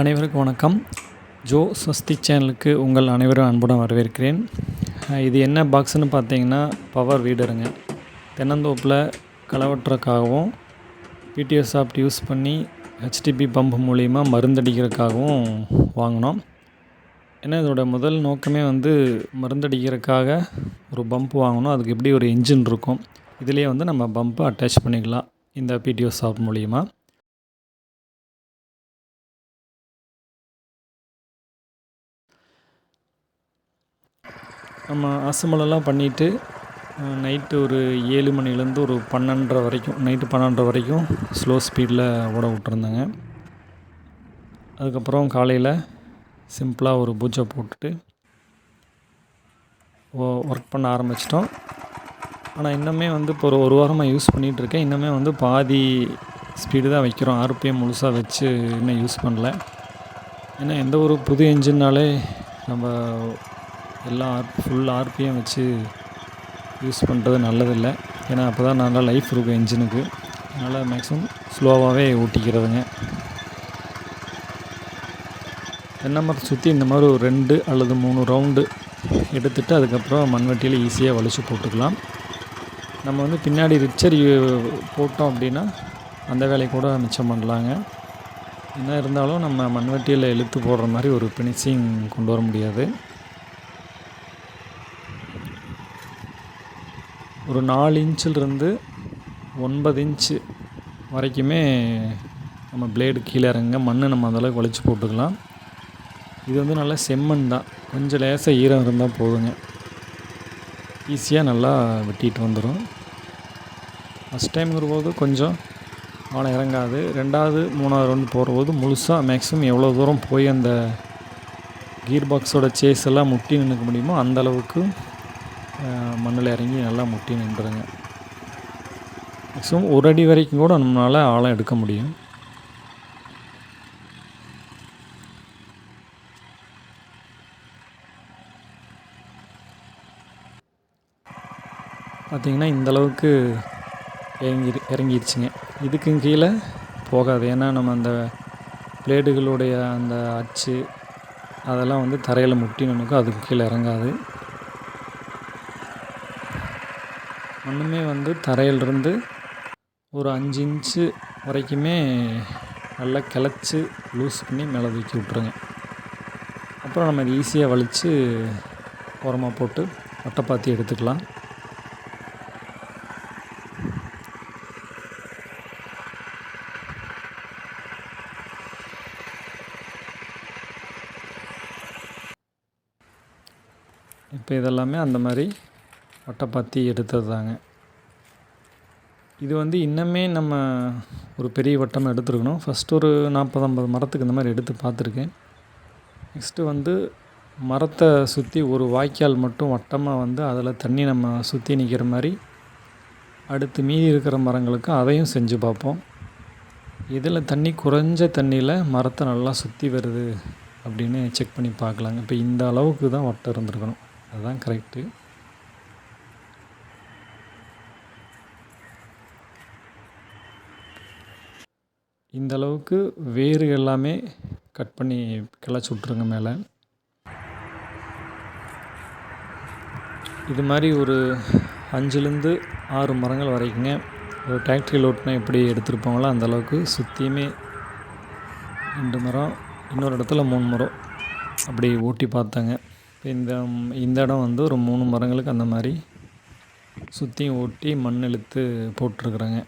அனைவருக்கும் வணக்கம். ஜோ ஸ்வஸ்தி சேனலுக்கு உங்கள் அனைவரும் அன்புடன் வரவேற்கிறேன். இது என்ன பாக்ஸ்னு பார்த்தீங்கன்னா பவர் வீடருங்க தென்னந்தோப்பில் களவட்டுறதுக்காகவும் பிடிஎஸ் சாஃப்ட் யூஸ் பண்ணி ஹெச்டிபி பம்ப் மூலிமா மருந்தடிக்கிறதுக்காகவும் வாங்கினோம். ஏன்னா இதோட முதல் நோக்கமே வந்து மருந்தடிக்கிறதுக்காக ஒரு பம்ப் வாங்கணும். அதுக்கு எப்படி ஒரு இன்ஜின் இருக்கும் இதுலேயே வந்து நம்ம பம்பை அட்டாச் பண்ணிக்கலாம் இந்த பிடிஎஸ் ஷாப் மூலிமா நம்ம அசம்பலெல்லாம் பண்ணிவிட்டு நைட்டு ஒரு ஏழு மணிலேருந்து ஒரு பன்னெண்டரை வரைக்கும் நைட்டு பன்னெண்டரை வரைக்கும் ஸ்லோ ஸ்பீடில் ஓட விட்டுருந்தேங்க. அதுக்கப்புறம் காலையில் சிம்பிளாக ஒரு பூஜை போட்டுட்டு ஒர்க் பண்ண ஆரம்பிச்சிட்டோம். ஆனால் இன்னுமே வந்து இப்போ ஒரு ஒரு வாரமாக யூஸ் பண்ணிகிட்ருக்கேன். இன்னுமே வந்து பாதி ஸ்பீடு தான் வைக்கிறோம். ஆர்பிஎம் முழுசாக வச்சு இன்னும் யூஸ் பண்ணல. ஏன்னா எந்த ஒரு புது என்ஜின்னாலே நம்ம எல்லாம் ஆர் ஃபுல் ஆர்பிஎம் வச்சு யூஸ் பண்ணுறது நல்லதில்லை. ஏன்னா அப்போ தான் நல்லா லைஃப் இருக்கும் என்ஜினுக்கு அதனால் மேக்ஸிமம் ஸ்லோவாகவே ஓட்டிக்கிறதுங்க. தென்னை மரத்தை சுற்றி இந்த மாதிரி ஒரு ரெண்டு அல்லது மூணு ரவுண்டு எடுத்துகிட்டு அதுக்கப்புறம் மண்வெட்டியில் ஈஸியாக வலிச்சு போட்டுக்கலாம். நம்ம வந்து பின்னாடி ரிச்சர் போட்டோம் அப்படின்னா அந்த வேலையை கூட மிச்சம் பண்ணலாங்க. என்ன இருந்தாலும் நம்ம மண்வெட்டியில் இழுத்து போடுற மாதிரி ஒரு ஃபினிஷிங் கொண்டு வர முடியாது. ஒரு நாலு இன்ச்சிலிருந்து ஒன்பது இன்ச்சு வரைக்குமே நம்ம பிளேடு கீழே இறங்க மண் நம்ம அந்தளவுக்கு வலிச்சு போட்டுக்கலாம். இது வந்து நல்லா செம்மண் தான். கொஞ்சம் லேசாக ஈரம் இருந்தால் போதுங்க. ஈஸியாக நல்லா வெட்டிட்டு வந்துடும் ஃபஸ்ட் டைம்ங்கிறபோது கொஞ்சம் அவனை இறங்காது. ரெண்டாவது மூணாவது ரவுண்டு போகிறபோது முழுசாக மேக்ஸிமம் எவ்வளோ தூரம் போய் அந்த கீர் பாக்ஸோட சேஸ் எல்லாம் முட்டி நின்றுக்க முடியுமோ அந்தளவுக்கு மண்ணில் இறங்கி நல்லா முட்டி நின்றுங்க மேக்ஸிமம் ஒரு அடி வரைக்கும் கூட நம்மளால் ஆழம் எடுக்க முடியும். பார்த்திங்கன்னா இந்தளவுக்கு இறங்கி இறங்கிடுச்சுங்க இதுக்கும் கீழே போகாது. ஏன்னா நம்ம அந்த பிளேடுகளுடைய அந்த அச்சு அதெல்லாம் வந்து தரையில் முட்டி நமக்கு அதுக்கு கீழே இறங்காது. ஒன்றுமே வந்து தரையிலிருந்து ஒரு அஞ்சு இன்ச்சு வரைக்குமே நல்லா கிளச்சி லூஸ் பண்ணி மேலே தூக்கி விட்ருங்க அப்புறம் நம்ம ஈஸியாக வலித்து உரமாக போட்டு வட்டைப்பாத்தி எடுத்துக்கலாம். இப்போ இதெல்லாமே அந்த மாதிரி வட்டப்பாத்தி எடுத்தது தாங்க இது வந்து இன்னுமே நம்ம ஒரு பெரிய வட்டமாக எடுத்துருக்கணும். ஃபஸ்ட்டு ஒரு நாற்பது ஐம்பது மரத்துக்கு இந்த மாதிரி எடுத்து பார்த்துருக்கேன். நெக்ஸ்ட்டு வந்து மரத்தை சுற்றி ஒரு வாய்க்கால் மட்டும் வட்டமாக வந்து அதில் தண்ணி நம்ம சுற்றி நிற்கிற மாதிரி அடுத்து மீதி இருக்கிற மரங்களுக்கு அதையும் செஞ்சு பார்ப்போம். இதில் தண்ணி குறைஞ்ச தண்ணியில் மரத்தை நல்லா சுற்றி வருது அப்படின்னு செக் பண்ணி பார்க்கலாங்க. இப்போ இந்த அளவுக்கு தான் வட்டம் இருந்திருக்கணும். அதுதான் கரெக்டு இந்த அளவுக்கு வேர் எல்லாமே கட் பண்ணி கிளச்சி விட்ருங்க மேலே. இது மாதிரி ஒரு அஞ்சுலேருந்து ஆறு மரங்கள் வரைக்குங்க. ஒரு டிராக்டரியில் ஓட்டினா எப்படி எடுத்துருப்பாங்களோ அந்தளவுக்கு சுற்றியுமே ரெண்டு மரம் இன்னொரு இடத்துல மூணு மரம் அப்படி ஓட்டி பார்த்தாங்க. இப்போ இந்த இந்த இடம் வந்து ஒரு மூணு மரங்களுக்கு அந்த மாதிரி சுற்றியும் ஓட்டி மண் இழுத்து போட்டிருக்குறேங்க.